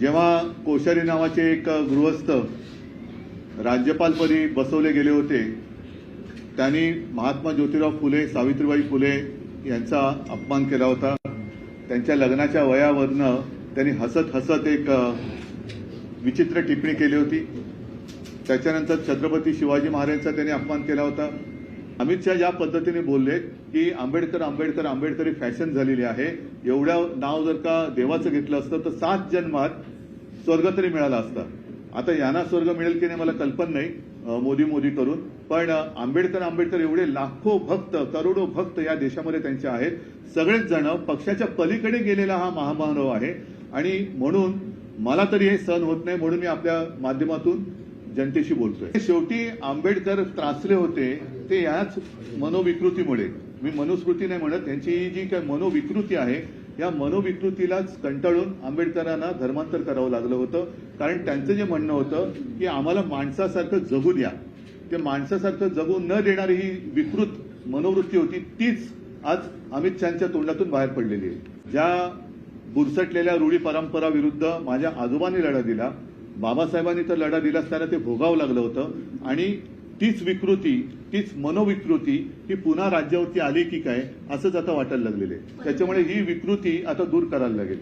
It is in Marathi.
जेव्हा कोश्यारी नावाचे एक गृहस्थ राज्यपालपदी बसवले गेले होते त्यांनी महात्मा ज्योतिराव फुले सावित्रीबाई फुले यांचा अपमान केला होता. त्यांच्या लग्नाच्या वयावरनं त्यांनी हसत हसत एक विचित्र टिप्पणी केली होती. त्याच्यानंतर छत्रपती शिवाजी महाराजांचा त्यांनी अपमान केला होता. अमित शहा या पद्धतीने बोलले की आंबेडकर आंबेडकर आंबेडकर ही फॅशन झालेली आहे एवढ्या नाव जर का देवाचं घेतलं असतं तर सात जन्मात स्वर्ग तरी मिळाला असता. आता यांना स्वर्ग मिळेल की नाही मला कल्पना नाही मोदी मोदी करून. पण आंबेडकर आंबेडकर एवढे लाखो भक्त करोडो भक्त या देशामध्ये त्यांचे आहेत. सगळेच जण पक्षाच्या पलीकडे गेलेला हा महामानव आहे. आणि म्हणून मला तरी हे सहन होत नाही म्हणून मी आपल्या माध्यमातून जनतेशी बोलतोय. शेवटी आंबेडकर त्रासले होते ते याच मनोविकृतीमुळे. मी मनुस्मृती नाही म्हणत यांची जी काही मनोविकृती आहे या मनोविकृतीलाच कंटाळून आंबेडकरांना धर्मांतर करावं लागलं होतं. कारण त्यांचं जे म्हणणं होतं की आम्हाला माणसासारखं जगू द्या. ते माणसासारखं जगू न देणारी ही विकृत मनोवृत्ती होती तीच आज अमित शहाच्या तोंडातून बाहेर पडलेली आहे. ज्या बुरसटलेल्या रूढी परंपरा विरुद्ध माझ्या आजोबांनी लढा दिला बाबासाहेबांनी तर लढा दिला असताना ते भोगावं लागलं होतं. आणि तीच विकृती तीच मनोविकृती ही पुन्हा राज्यावरती आली की काय असंच आता वाटायला लागलेलं आहे. त्याच्यामुळे ही विकृती आता दूर करायला लागेल.